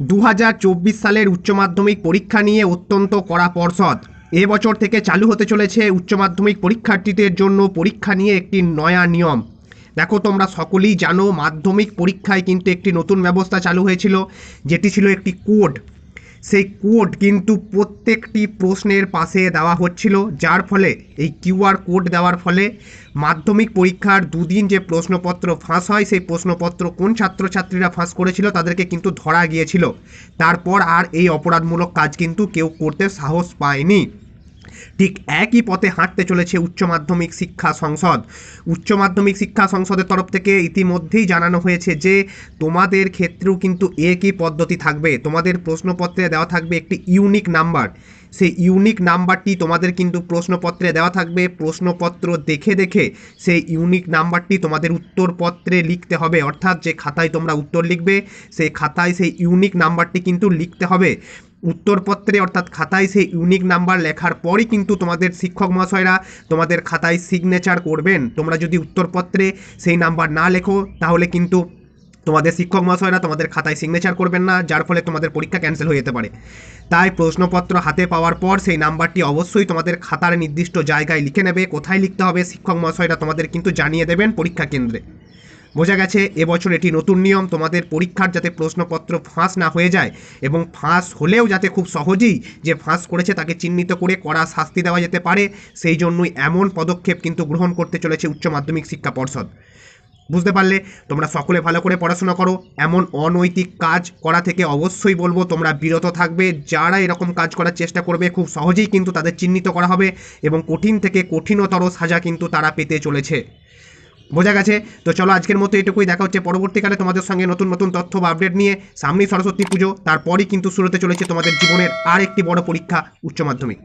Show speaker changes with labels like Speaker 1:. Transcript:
Speaker 1: দু হাজার চব্বিশ সালের উচ্চ মাধ্যমিক পরীক্ষা নিয়ে অত্যন্ত কড়া পর্ষদ। এবছর থেকে চালু হতে চলেছে উচ্চ মাধ্যমিক পরীক্ষার্থীদের জন্য পরীক্ষা নিয়ে একটি নয়া নিয়ম। দেখো, তোমরা সকলেই জানো, মাধ্যমিক পরীক্ষায় কিন্তু একটি নতুন ব্যবস্থা চালু হয়েছিল, যেটি ছিল একটি কোড। সেই কোড কিন্তু প্রত্যেকটি প্রশ্নের পাশে দেওয়া হচ্ছিল, যার ফলে এই কিউআর কোড দেওয়ার ফলে মাধ্যমিক পরীক্ষার দুদিন যে প্রশ্নপত্র ফাঁস হয়, সেই প্রশ্নপত্র কোন ছাত্রছাত্রীরা ফাঁস করেছিল তাদেরকে কিন্তু ধরা গিয়েছিল। তারপর আর এই অপরাধমূলক কাজ কিন্তু কেউ করতে সাহস পায়নি। ঠিক একই পথে হাঁটতে চলেছে উচ্চ মাধ্যমিক শিক্ষা সংসদ। উচ্চ মাধ্যমিক শিক্ষা সংসদের তরফ থেকে ইতিমধ্যেই জানানো হয়েছে যে, তোমাদের ক্ষেত্রেও কিন্তু একই পদ্ধতি থাকবে। তোমাদের প্রশ্নপত্রে দেওয়া থাকবে একটি ইউনিক নাম্বার। সেই ইউনিক নাম্বারটি তোমাদের কিন্তু প্রশ্নপত্রে দেওয়া থাকবে। প্রশ্নপত্র দেখে দেখে সেই ইউনিক নাম্বারটি তোমাদের উত্তরপত্রে লিখতে হবে। অর্থাৎ যে খাতায় তোমরা উত্তর লিখবে, সেই খাতায় সেই ইউনিক নাম্বারটি কিন্তু লিখতে হবে। উত্তরপত্রে অর্থাৎ খাতায় সেই ইউনিক নাম্বার লেখার পরই কিন্তু তোমাদের শিক্ষক মহাশয়রা তোমাদের খাতায় সিগনেচার করবেন। তোমরা যদি উত্তরপত্রে সেই নাম্বার না লেখো, তাহলে কিন্তু তোমাদের শিক্ষক মহাশয়রা তোমাদের খাতায় সিগনেচার করবেন না, যার ফলে তোমাদের পরীক্ষা ক্যান্সেল হয়ে যেতে পারে। তাই প্রশ্নপত্র হাতে পাওয়ার পর সেই নাম্বারটি অবশ্যই তোমাদের খাতার নির্দিষ্ট জায়গায় লিখে নেবে, কোথায় লিখতে হবে, শিক্ষক মহাশয়রা তোমাদের কিন্তু জানিয়ে দেবেন পরীক্ষা কেন্দ্রে। বোঝা গেছে এবছর এটি নতুন নিয়ম। তোমাদের পরীক্ষার যাতে প্রশ্নপত্র ফাঁস না হয়ে যায় এবং ফাঁস হলেও যাতে খুব সহজেই যে ফাঁস করেছে তাকে চিহ্নিত করে কড়া শাস্তি দেওয়া যেতে পারে, সেই জন্যই এমন পদক্ষেপ কিন্তু গ্রহণ করতে চলেছে উচ্চ মাধ্যমিক শিক্ষা পর্ষদ। বুঝতে পারলে, তোমরা সকলে ভালো করে পড়াশোনা করো। এমন অনৈতিক কাজ করা থেকে অবশ্যই বলব, তোমরা বিরত থাকবে। যারা এরকম কাজ করার চেষ্টা করবে, খুব সহজেই কিন্তু তাদের চিহ্নিত করা হবে এবং কঠিন থেকে কঠিনতর সাজা কিন্তু তারা পেতে চলেছে। বোঝা গেছে? তো চলো আজকের মতো এটুকুই, দেখা হচ্ছে পরবর্তীকালে তোমাদের সঙ্গে নতুন নতুন তথ্য বা আপডেট নিয়ে। সামনেই সরস্বতী পুজো, তারপরই কিন্তু শুরুতে চলেছে তোমাদের জীবনের আর একটি বড় পরীক্ষা, উচ্চ মাধ্যমিক।